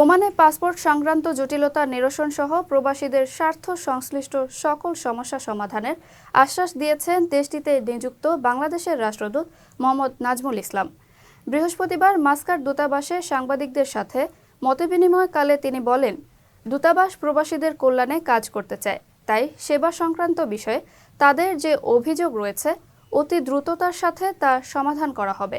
ওমানে পাসপোর্ট সংক্রান্ত জটিলতা নিরসন সহ প্রবাসীদের স্বার্থ সংশ্লিষ্ট সকল সমস্যা সমাধানের আশ্বাস দিয়েছেন দেশটিতে নিযুক্ত বাংলাদেশের রাষ্ট্রদূত মোহাম্মদ নাজমুল ইসলাম। বৃহস্পতিবার মাস্কার দূতাবাসে সাংবাদিকদের সাথে মতবিনিময়কালে তিনি বলেন, দূতাবাস প্রবাসীদের কল্যাণে কাজ করতে চায়, তাই সেবা সংক্রান্ত বিষয়ে তাদের যে অভিযোগ রয়েছে, অতি দ্রুততার সাথে তা সমাধান করা হবে।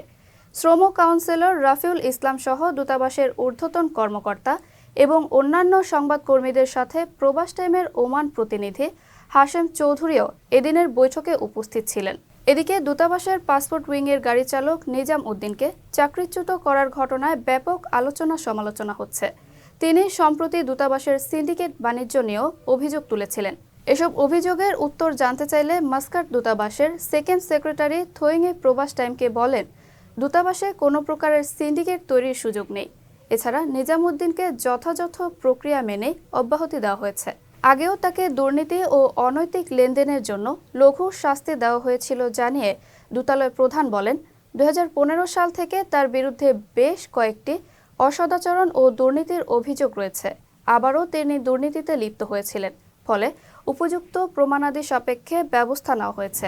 শ্রম কাউন্সিলর রাফিউল ইসলাম সহ দূতাবাসের ঊর্ধ্বতন কর্মকর্তা এবং অন্যান্য সংবাদকর্মীদের সাথে প্রবাস টাইমের ওমান প্রতিনিধি হাশেম চৌধুরীও এদিনের বৈঠকে উপস্থিত ছিলেন। এদিকে দূতাবাসের পাসপোর্ট উইংয়ের গাড়ি চালক নিজাম উদ্দিনকে চাকরিচ্যুত করার ঘটনায় ব্যাপক আলোচনা সমালোচনা হচ্ছে। তিনি সম্প্রতি দূতাবাসের সিন্ডিকেট বাণিজ্য নিয়েও অভিযোগ তুলেছিলেন। এসব অভিযোগের উত্তর জানতে চাইলে মাস্কাট দূতাবাসের সেকেন্ড সেক্রেটারি থোয়িংয়ে প্রবাস টাইমকে বলেন দূতাবাসে কোনো প্রকারের সিন্ডিকেট তৈরির সুযোগ নেই। এছাড়া নিজামুদ্দিনকে যথাযথ প্রক্রিয়া মেনে অব্যাহতি দেওয়া হয়েছে। আগেও তাকে দুর্নীতি ও অনৈতিক লেনদেনের জন্য লঘু শাস্তি দেওয়া হয়েছিল জানিয়ে দূতালয় প্রধান বলেন দু হাজার পনেরো সাল থেকে তার বিরুদ্ধে বেশ কয়েকটি অসদাচরণ ও দুর্নীতির অভিযোগ রয়েছে। আবারও তিনি দুর্নীতিতে লিপ্ত হয়েছিলেন। ফলে উপযুক্ত প্রমাণাদি সাপেক্ষে ব্যবস্থা নেওয়া হয়েছে।